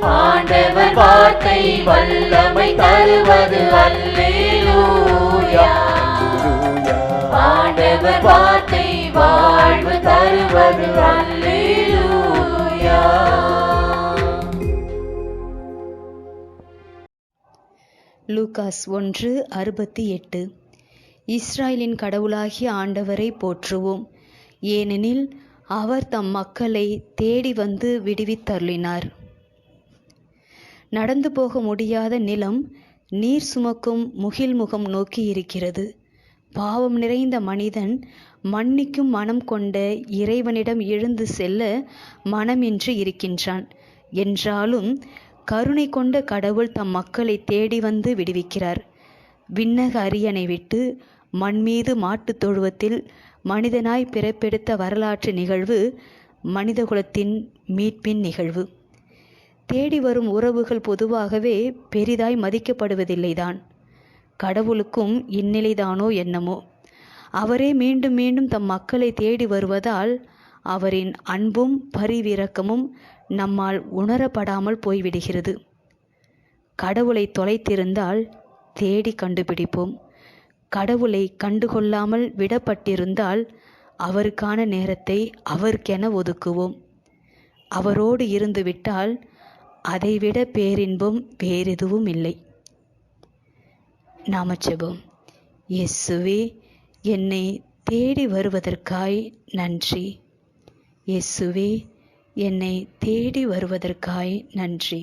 ஆண்டவர் வார்த்தை வல்லமை தருவது அல்லேலூயா. ஆண்டவர் வார்த்தை வாழ்வு தருவது அல்லேலூயா. லூகாஸ் ஒன்று அறுபத்தி எட்டு. இஸ்ராயலின் கடவுளாகிய ஆண்டவரை போற்றுவோம். ஏனெனில் அவர் தம் மக்களை தேடி வந்து விடுவித்தருளினார். நடந்து போக முடியாத நிலம் நீர் சுமக்கும் முகில் முகம் நோக்கி இருக்கிறது. பாவம் நிறைந்த மனிதன் மன்னிக்கும் மனம் கொண்ட இறைவனிடம் எழுந்து செல்ல மனமின்றி இருக்கின்றான். என்றாலும் கருணை கொண்ட கடவுள் தம் மக்களை தேடி வந்து விடுவிக்கிறார். விண்ணக அரியணை விட்டு மண்மீது மாட்டுத் தொழுவத்தில் மனிதனாய் பிறப்பெடுத்த வரலாற்று நிகழ்வு மனிதகுலத்தின் மீட்பின் நிகழ்வு. தேடி வரும் உறவுகள் பொதுவாகவே பெரிதாய் மதிக்கப்படுவதில்லைதான். கடவுளுக்கும் இந்நிலைதானோ என்னமோ. அவரே மீண்டும் மீண்டும் தம் மக்களை தேடி வருவதால் அவரின் அன்பும் பரிவிரக்கமும் நம்மால் உணரப்படாமல் போய்விடுகிறது. கடவுளை தொலைத்திருந்தால் தேடி கண்டுபிடிப்போம். கடவுளை கண்டுகொள்ளாமல் விடப்பட்டிருந்தால் அவருக்கான நேரத்தை அவருக்கென ஒதுக்குவோம். அவரோடு இருந்துவிட்டால் அதைவிட பேரின்பம் வேறெதுவும் இல்லை. நாமச்செபம் இயேசுவே என்னை தேடி வருவதற்காய் நன்றி. இயேசுவே என்னை தேடி வருவதற்காய் நன்றி.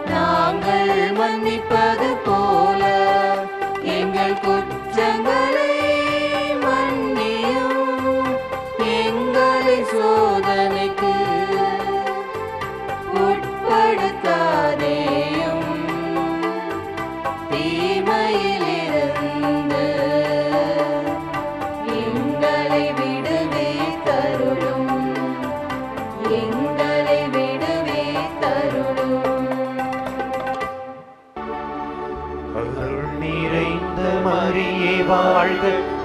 நாங்கள்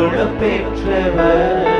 அருள பெற்றவர்